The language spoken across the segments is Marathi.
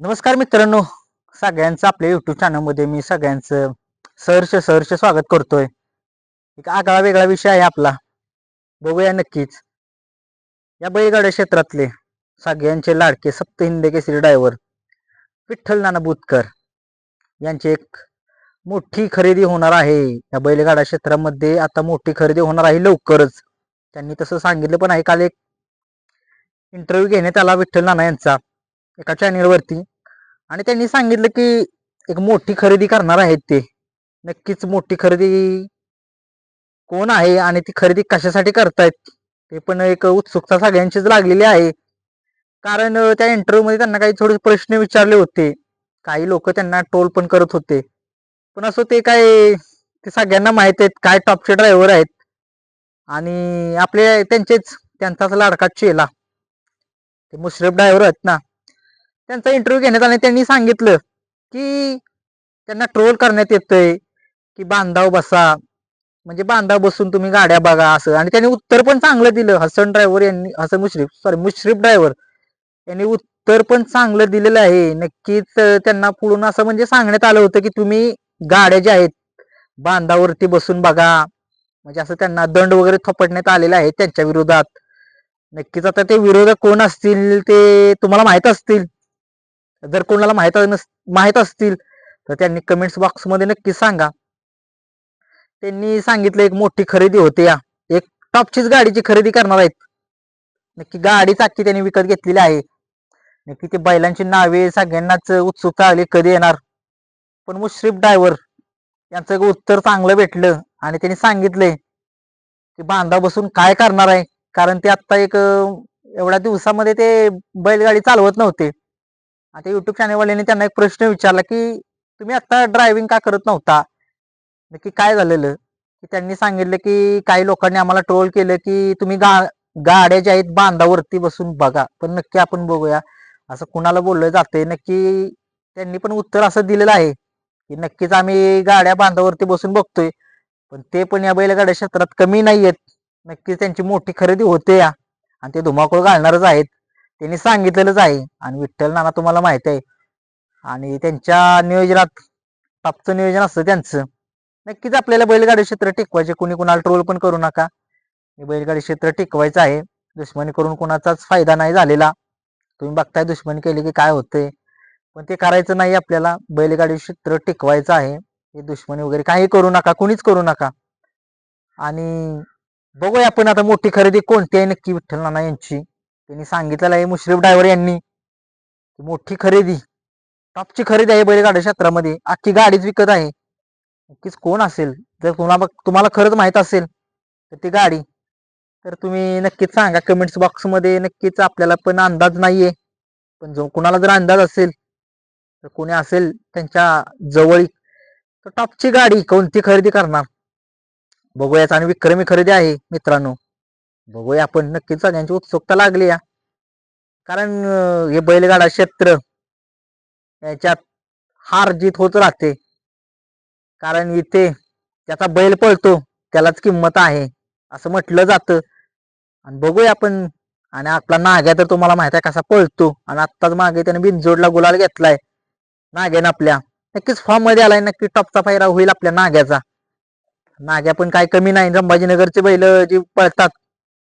नमस्कार मित्रांनो. सगळ्यांचं आपल्या युट्यूब चॅनलमध्ये मी सगळ्यांचं सहर्ष सहर्ष स्वागत करतोय. एक आगळा वेगळा विषय आहे आपला. बघूया नक्कीच. या बैलगाड्या क्षेत्रातले सगळ्यांचे लाडके सप्त हिंदे केसरी ड्रायव्हर विठ्ठल नाना बुतकर यांची एक मोठी खरेदी होणार आहे. या बैलगाडा क्षेत्रामध्ये आता मोठी खरेदी होणार आहे लवकरच. त्यांनी तसं सांगितलं पण आहे. काल एक इंटरव्ह्यू घेण्यात आला विठ्ठल नाना यांचा. एका चॅनेलवरती आणि त्यांनी सांगितलं की एक मोठी खरेदी करणार आहेत ते. नक्कीच मोठी खरेदी कोण आहे आणि ती खरेदी कशासाठी करतायत ते पण एक उत्सुकता सगळ्यांचीच लागलेली आहे. कारण त्या इंटरव्ह्यूमध्ये त्यांना काही थोडे प्रश्न विचारले होते. काही लोक त्यांना टोल पण करत होते. पण असं ते काय ते सगळ्यांना माहीत आहेत काय टॉपचे ड्रायव्हर आहेत. आणि आपले त्यांचेच त्यांचाच लाडका चेला. ते मुश्रफ ड्रायव्हर आहेत ना. त्यांचा इंटरव्ह्यू घेण्यात आला त्यांनी सांगितलं की त्यांना ट्रोल करण्यात येतंय की बांधाव बसा. म्हणजे बांधाव बसून तुम्ही गाड्या बघा असं. आणि त्यांनी उत्तर पण चांगलं दिलं. हसन ड्रायव्हर यांनी हसन मुश्रीफ सॉरी मुश्रीफ ड्रायव्हर यांनी उत्तर पण चांगलं दिलेलं आहे. नक्कीच त्यांना पुढून असं म्हणजे सांगण्यात आलं होतं की तुम्ही गाड्या ज्या आहेत बांधावरती बसून बघा. म्हणजे असं त्यांना दंड वगैरे थोपटण्यात आलेला आहे त्यांच्या विरोधात. नक्कीच आता ते विरोधक कोण असतील ते तुम्हाला माहीत असतील. जर कोणाला माहीत नस माहीत असतील तर त्यांनी कमेंट्स बॉक्समध्ये नक्की सांगा. त्यांनी सांगितलं एक मोठी खरेदी होते या. एक टॉपचीच गाडीची खरेदी करणार आहेत. नक्की गाडी चाकी त्यांनी विकत घेतलेली आहे. नक्की ते बैलांची नावे सगळ्यांनाच उत्सुकता आली कधी येणार. पण मुश्रीफ ड्रायव्हर यांचं एक उत्तर चांगलं भेटलं आणि त्यांनी सांगितलंय की बांधा बसून काय करणार आहे? कारण ते आता एक एवढ्या दिवसामध्ये ते बैलगाडी चालवत नव्हते. आता युट्यूब चॅनलवाल्याने त्यांना एक प्रश्न विचारला की तुम्ही आता ड्रायव्हिंग का करत नव्हता? नक्की काय झालेलं? की त्यांनी सांगितलं की काही लोकांनी आम्हाला ट्रोल केलं की तुम्ही गा गाड्या ज्या आहेत बांधावरती बसून बघा पण नक्की आपण बघूया. असं कुणाला बोललं जातंय? नक्की त्यांनी पण उत्तर असं दिलेलं आहे की नक्कीच आम्ही गाड्या बांधावरती बसून बघतोय पण ते पण या बैलगाड्या क्षेत्रात कमी नाही आहेत नक्कीच त्यांची मोठी खरेदी होते या आणि ते धुमाकूळ घालणारच आहेत. त्यांनी सांगितलेलंच आहे. आणि विठ्ठल नाना तुम्हाला माहीत आहे. आणि त्यांच्या नियोजनात टॉपचं नियोजन असतं त्यांचं. नक्कीच आपल्याला बैलगाडी क्षेत्र टिकवायचे. कुणी कुणाला ट्रोल पण करू नका. हे बैलगाडी क्षेत्र टिकवायचं आहे. दुश्मनी करून कोणाचाच फायदा नाही झालेला. तुम्ही बघताय दुश्मनी केली की काय होतंय. पण ते करायचं नाही आपल्याला. बैलगाडी क्षेत्र टिकवायचं आहे. हे दुश्मनी वगैरे काही करू नका. कुणीच करू नका. आणि बघूया आपण आता मोठी खरेदी कोणती आहे नक्की विठ्ठल नाना यांची. त्यांनी सांगितलेलं आहे मुश्रीफ ड्रायव्हर यांनी मोठी खरेदी टॉपची खरेदी आहे बैलगाडी क्षेत्रामध्ये अख्खी गाडीच विकत आहे. नक्कीच कोण असेल जर तुम्हाला तुम्हाला खरंच माहीत असेल तर ती गाडी. तर तुम्ही नक्कीच सांगा कमेंट्स बॉक्समध्ये नक्कीच आपल्याला पण अंदाज नाही आहे पण जो कुणाला जर अंदाज असेल तर कोणी असेल त्यांच्या जवळ तर टॉपची गाडी कोणती खरेदी करणार? बघूयाच आणि विक्रमी खरेदी आहे मित्रांनो. बघूया आपण. नक्कीच सगळ्यांची उत्सुकता लागली या. कारण अं, हे बैलगाडा क्षेत्र याच्यात हार जीत होत राहते. कारण इथे त्याचा बैल पळतो त्यालाच किंमत आहे असं म्हटलं जातं. आणि बघूया आपण. आणि आपला नाग्या तर तुम्हाला माहीत आहे कसा पळतो. आणि आत्ताच मागे त्याने बिनजोडला गुलाल घेतलाय. नाग्यानं आपल्या. नक्कीच फॉर्ममध्ये आलाय. नक्की टॉपचा फायरा होईल आपल्या नाग्याचा. नाग्या पण काय कमी नाही. संभाजीनगरचे बैल जी पळतात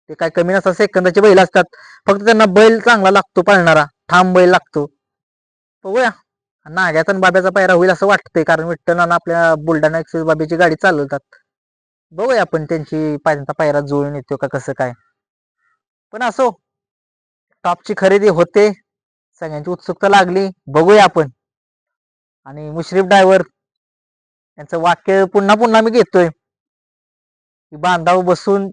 ते काय कमी नसतात सेकंदाचे बैल असतात. फक्त त्यांना बैल चांगला लागतो पळणारा ठाम बैल लागतो. बघूया. नाग्याचा आणि बाब्याचा पायरा होईल असं वाटतंय कारण विठ्ठलानं आपल्या बुलढाणा एक्सेस बाबीची गाडी चालवतात. बघूया आपण त्यांची पायऱ्यांचा पायरा जुळून येतो का कसं काय. पण असो टॉपची खरेदी होते सगळ्यांची उत्सुकता लागली बघूया आपण. आणि मुश्रीफ ड्रायव्हर यांचं वाक्य पुन्हा पुन्हा मी घेतोय. बांधाव बसून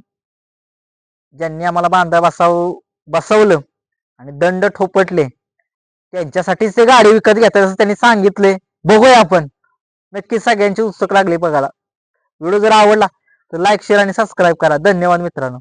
ज्यांनी आम्हाला बांधा बसाव बसवलं आणि दंड ठोपटले त्यांच्यासाठीच ते गाडी विकत घेतात असं त्यांनी सांगितले. बघूया आपण. नक्कीच सगळ्यांची उत्सुक लागली बघायला. व्हिडिओ जर आवडला तर लाईक शेअर आणि सबस्क्राईब करा. धन्यवाद मित्रांनो.